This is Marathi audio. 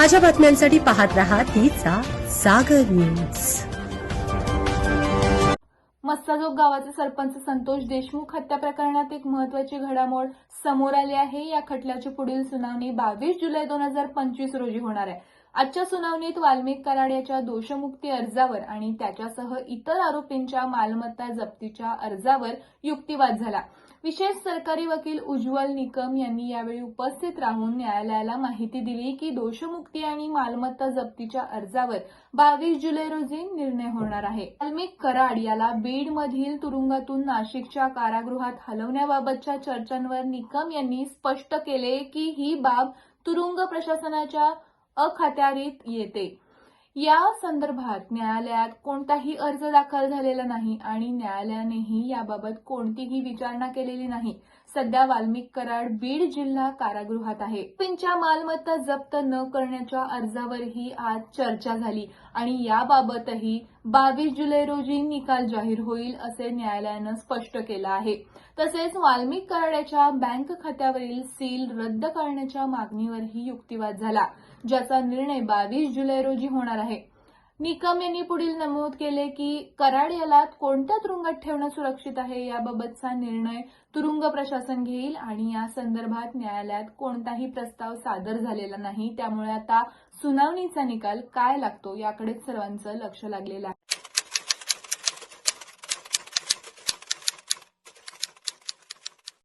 ताज्या बातम्यांसाठी पाहत राहा तिचा सागर न्यूज. मस्ताजोग गावाचे सरपंच संतोष देशमुख हत्या प्रकरणात एक महत्वाची घडामोड समोर आली आहे. या खटल्याची पुढील सुनावणी बावीस जुलै दोन हजार पंचवीस रोजी होणार आहे. आजच्या सुनावणीत वाल्मिक कराड याच्या दोषमुक्ती अर्जावर आणि त्याच्यासह इतर आरोपींच्या मालमत्ता जप्तीच्या अर्जावर युक्तिवाद झाला. विशेष सरकारी वकील उज्ज्वल निकम यांनी यावेळी उपस्थित राहून न्यायालयाला माहिती दिली की दोषमुक्ती आणि मालमत्ता जप्तीच्या अर्जावर बावीस जुलै रोजी निर्णय होणार आहे. वाल्मिक कराड याला बीडमधील तुरुंगातून नाशिकच्या कारागृहात हलवण्याबाबतच्या चर्चांवर निकम यांनी स्पष्ट केले की ही बाब तुरुंग प्रशासनाच्या अखत्यारीत येते. या संदर्भात न्यायालयात कोणताही अर्ज दाखल झालेला नाही आणि न्यायालयानेही याबाबत कोणतीही विचारणा केलेली नाही. सध्या वाल्मिक कराड बीड जिल्हा कारागृहात आहे. त्यांच्या मालमत्ता जप्त न करण्याच्या अर्जावरही आज चर्चा झाली आणि याबाबतही बावीस जुलै रोजी निकाल जाहीर होईल असे न्यायालयानं स्पष्ट केलं आहे. तसेच वाल्मिक कराड्याच्या बँक खात्यावरील सील रद्द करण्याच्या मागणीवरही युक्तिवाद झाला ज्याचा निर्णय बावीस जुलै रोजी होणार आहे. निकम यांनी पुढील नमूद केले की कराड याला कोणत्या तुरुंगात ठेवणं सुरक्षित आहे याबाबतचा निर्णय तुरुंग प्रशासन घेईल आणि या संदर्भात न्यायालयात कोणताही प्रस्ताव सादर झालेला नाही. त्यामुळे आता सुनावणीचा निकाल काय लागतो याकडेच सर्वांचं लक्ष लागलेलं आहे.